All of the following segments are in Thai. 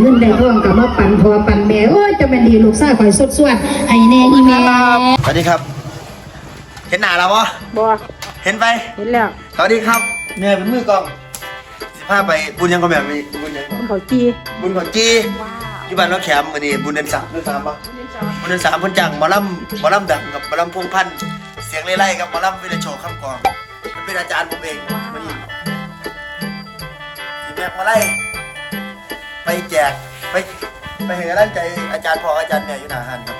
เงินได้ทองกับมาปั่นพอปั่นแม่โอ้ยจะเป็นดีลูกชายข่อยสดสวดให้แน่อีแม่สวัสดีครับ เห็นหน้าเราปะบอเห็นไป เห็นแล้วสวัสดีครับแม่เป็นมือกลองสิพาไปบุญยังก็แบบมีบุญยังมันเขาจีบุญของจีอยู่บ้านน้องแขมวันนี้บุญเดือนสามเดือนสามปะบุญเดือนสามเพ่นจังหมอลำหมอลำดังกับหมอลำพงพันธุ์เสียงไล่ๆกับหมอลำวิเลโชคำกองมันเป็นอาจารย์ผมเองวันนี้สิแม่มาไล่ ไปแจกไปไปเห็นกำลังใจอาจารย์พออาจารย์เนี่ยอยู่หนาหันครับ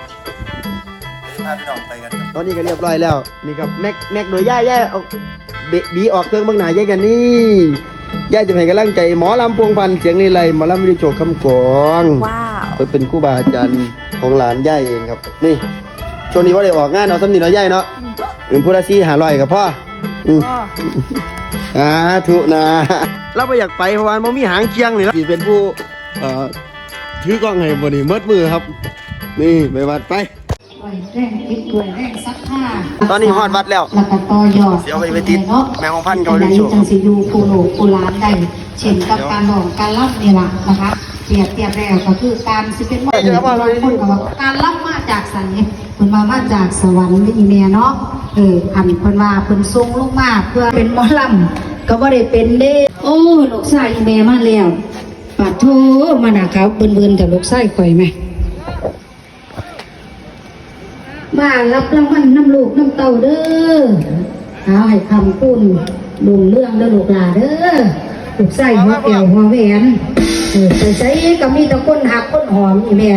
เดี๋ยวพาพี่น้องไปกันครับตอนนี้ก็เรียบร้อยแล้ว นี่ครับแม็กแม็กโดยย่าย่าเอาเบบีออกเครื่องบางหนาย่ากันนี่ย่าจะให้กำลังใจหมอลำพวงพันธุ์เสียงนี่ไรหมอลำวิริโชคคำกองว้าวเพิ่นเป็นครูบาอาจารย์ของหลานย่าเองครับ นี่ช่วงนี้ว่าได้ออกงานเอาสำนีเนาะย่าเนาะเป็นผู้ละซีหาลอยกับพ่ออืมพ่ออ่าถูกนะเราไปอยากไปเพราะว่ามันมีหางเคียงนี่นะที่เป็นผู้ เอ่อถือกล้องให้บนี่มืดมือครับ นี่ไปวัดไปข่อยแรงคิดด้วยแรงซักผ้าตอนนี้ฮอดวัดแล้วแล้วก็ต่อยอดเสียวไปไปติดแมงของพันเขาเลเรียยกโชว์จังสิอยู่ผู้โลกผู้ล้านได้เช่นกับการหลอกการรับนี่ล่ะนะคะเปรียบเทียบแล้วก็คือการสิเป็นว่าคนก็ว่าการรับมาจากสันนี่เพิ่นมามาจากสวรรค์นี่แม่เนาะเอออันเพิ่นว่าเพิ่นทรงลงมาเพื่อเป็นหมอลำก็บ่ได้เป็นเด้โอ้ลูกชายอีแม่มาแล้ว ปาดโทมาหนาขาวเบิ่นๆกับลูกชายข่อยไหมมารับรางวัลน้ำลูกน้ำเต่าเด้อเอาให้คำคุณลุงเรื่องเด้อลูกหลาเด้อลูกใส่หัวแก้วหัวแหวนเออใส่ใส่ก็มีตะคนหักคนหอมนี่แม่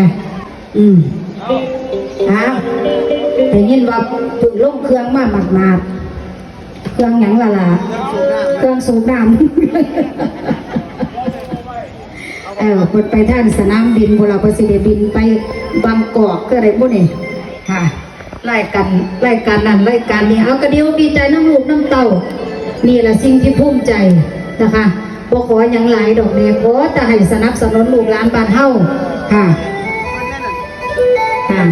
อืมเอาได้ยินว่าถึงลงเครื่องมาหมาดมาดเครื่องหยังละล่ะเครื่องสูบน้ำ เออคนไปท่านสนามบินพวกเราก็สิได้บินไปบางกอกก็อะไรพวกนี้ค่ะไล่กันไล่กันนั่นไล่กันนี่เอากระเดียวดีใจน้ำลูกน้ำเต่านี่แหละสิ่งที่ภูมิใจนะคะบ่ขออย่างหลายดอกเนี้ขอแต่ให้สนับสนุนลูกหลานบ้านเฮาค่ะค่ะ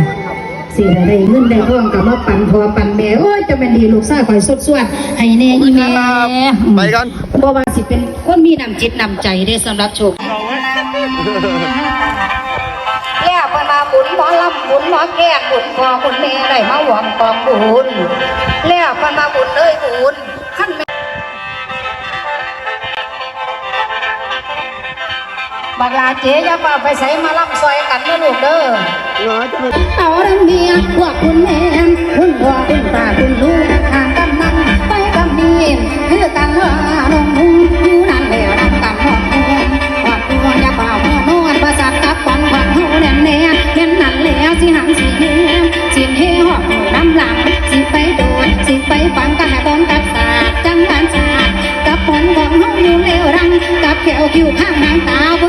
สิได้เงินได้ทองกับมาปั่นพอปั่นแม่โอ้ยจะเป็นดีลูกชายข่อยสดสวดให้แน่อีแม่ไปกันบ่ว่าสิเป็นคนมีน้ำจิตน้ำใจได้สำหรับโชค แล้วพมาบุญหมอลำบุญหมอแก้บุญพอบุญแม่ได้มาหวังกองบุญแล้วพมาบุญเลยบุญขั้นแม่บักลาเจ๊ย่าป่าไปใส่มาลำซอยกันนะลูกเด้อเอาดังเมียพวกคุณแม่คุณพ่อคุณตาคุณ บผลของเฮาอยู่เลวรังกับแก้วคิวข้างหางตาบ